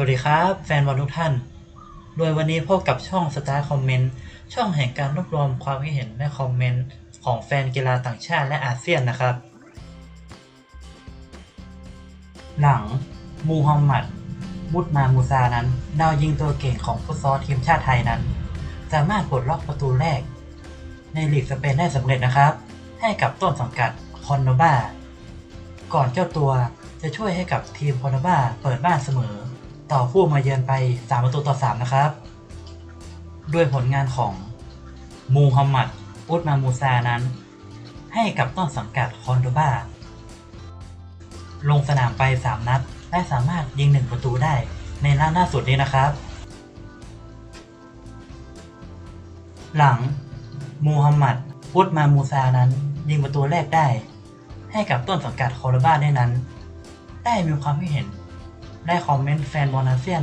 วัสดีครับ แฟนบอลทุกท่าน โดยวันนี้พบกับช่อง Star Comment ช่องแห่งการรวบรวมความคิดเห็นและคอมเมนต์ของแฟนกีฬาต่างชาติและอาเซียนนะครับ หลังมูฮัมหมัด มุดมามูซานั้นดาวยิงตัวเก่งของฟุตซอลทีมชาติไทยนั้น สามารถปลดล็อกประตูแรก ในลีกสเปนได้สำเร็จนะครับ ให้กับต้นสังกัดคอนโนบาก่อนเจ้าตัวจะช่วยให้กับทีมคอนโนบาเปิดบ้านเสมอ ต่อผู้มาเยือนไป 3 ประตูต่อ 3 นะครับ ด้วยผลงานของมูฮัมหมัด อุตมามูซานั้น ให้กับต้นสังกัดคอนโดบาลงสนามไป 3 นัด และสามารถยิง 1 ประตูได้ในนัดล่าสุดนี้นะครับ หลังมูฮัมหมัด อุตมามูซานั้นยิงประตูแรกได้ ให้กับต้นสังกัดคอร์บาได้นั้น ได้มีความคิดเห็น ได้คอมเมนต์แฟนบอลอาเซียน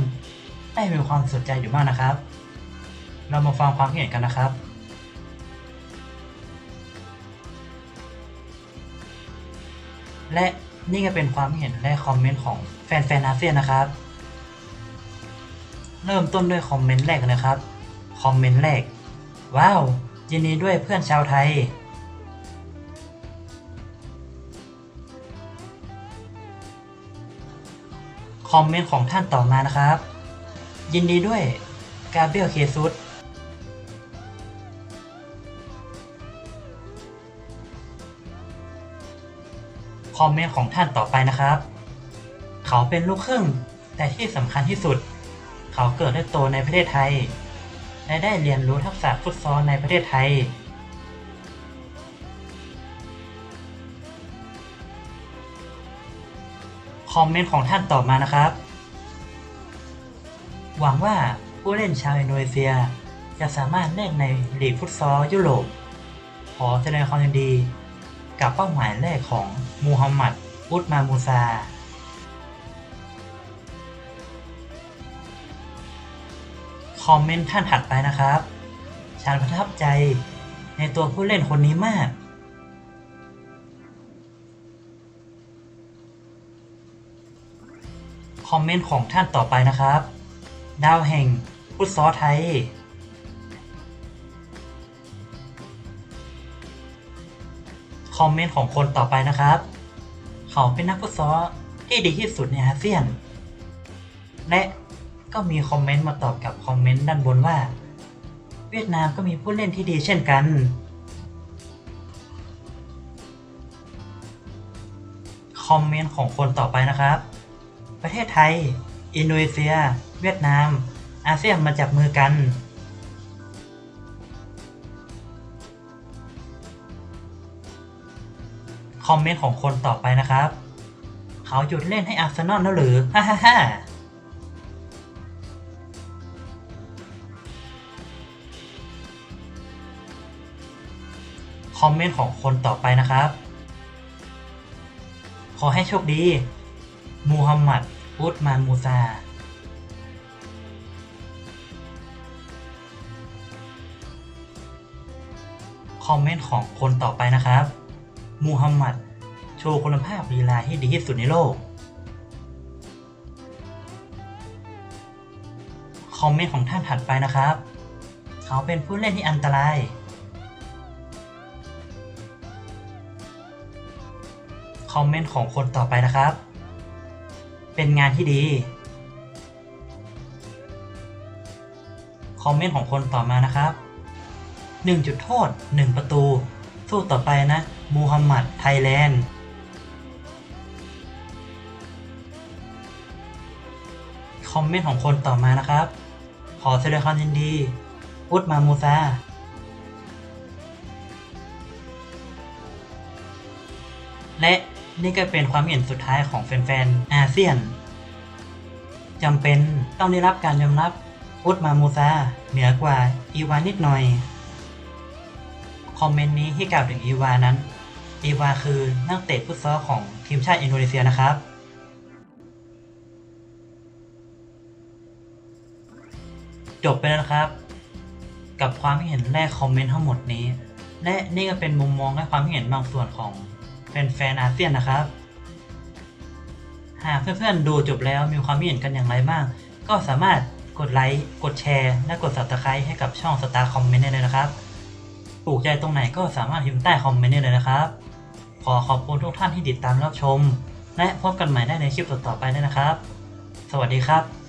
ได้มีความสนใจอยู่มากนะครับ เรามาฟังความคิดเห็นกันนะครับและนี่ก็เป็นความเห็นและคอมเมนต์ของแฟนๆอาเซียนนะครับ เริ่มต้นด้วยคอมเมนต์แรกนะครับ คอมเมนต์แรก ว้าว ยินดีด้วยเพื่อนชาวไทย คอมเมนต์ของท่านต่อมานะครับ ยินดีด้วยกาเบรียลเคซุสคอมเมนต์ของท่านต่อไปนะครับ เขาเป็นลูกครึ่ง แต่ที่สำคัญที่สุด เขาเกิดและโตในประเทศไทย และได้เรียนรู้ทักษะฟุตซอลในประเทศไทย อมเมนต์ของท่านต่อมานะครับ หวังว่าผู้เล่นชาวอินโดนีเซีย จะสามารถเล่นในลีกฟุตซอลยุโรป ขอแสดงความยินดี กับเป้าหมายแรกของมูฮัมหมัด อุตมามูซา คอมเมนต์ท่านถัดไปนะครับ ฉันประทับใจในตัวผู้เล่นคนนี้มาก คอมเมนต์ของท่านต่อไปนะครับ ดาวแห่งฟุตซอลไทย คอมเมนต์ของคนต่อไปนะครับ เขาเป็นนักฟุตซอลที่ดีที่สุดในอาเซียน และก็มีคอมเมนต์มาตอบกับคอมเมนต์ด้านบนว่า เวียดนามก็มีผู้เล่นที่ดีเช่นกัน คอมเมนต์ของคนต่อไปนะครับ ประเทศไทย อินโดนีเซีย เวียดนาม อาเซียนมาจับมือกันคอมเมนต์ของคนต่อไปนะครับ เขาหยุดเล่นให้อาร์เซนอลแล้วหรือ ฮ่าฮ่าฮ่าคอมเมนต์ของคนต่อไปนะครับ ขอให้โชคดี มูฮัมหมัด อุตมานมูซา คอมเมนต์ของคนต่อไปนะครับ มูฮัมหมัด โชว์คุณภาพลีลาที่ดีที่สุดในโลก คอมเมนต์ของท่านถัดไปนะครับ เขาเป็นผู้เล่นที่อันตรายคอมเมนต์ของคนต่อไปนะครับ เป็นงานที่ดี คอมเมนต์ของคนต่อมานะครับ 1 จุดโทษ 1 ประตู สู้ต่อไปนะ มูฮัมหมัดไทยแลนด์คอมเมนต์ของคนต่อมานะครับ ขอแสดงความยินดี อุตมามูซาและ นี่ก็เป็นความเห็นสุดท้ายของแฟนๆอาเซียนจำเป็นต้องได้รับการยอมรับอุตมามูซาเหนือกว่าอีวานิดหน่อย คอมเมนต์นี้ที่กล่าวถึงอีวานั้น อีวาคือนักเตะฟุตซอลของทีมชาติอินโดนีเซียนะครับจบไปแล้วครับ กับความเห็นแรกคอมเมนต์ทั้งหมดนี้ และนี่ก็เป็นมุมมองและความเห็นบางส่วนของ แฟนๆอาเซียนนะครับ หากเพื่อนๆดูจบแล้วมีความเห็นกันอย่างไรบ้าง ก็สามารถกดไลค์ กดแชร์ และกด subscribe ให้กับช่อง Star Comment ได้เลยนะครับถูกใจตรงไหนก็สามารถพิมพ์ใต้คอมเมนต์ได้เลยนะครับ ขอขอบคุณทุกท่านที่ติดตามรับชม และพบกันใหม่ได้ในคลิปต่อๆไปด้วยนะครับ สวัสดีครับ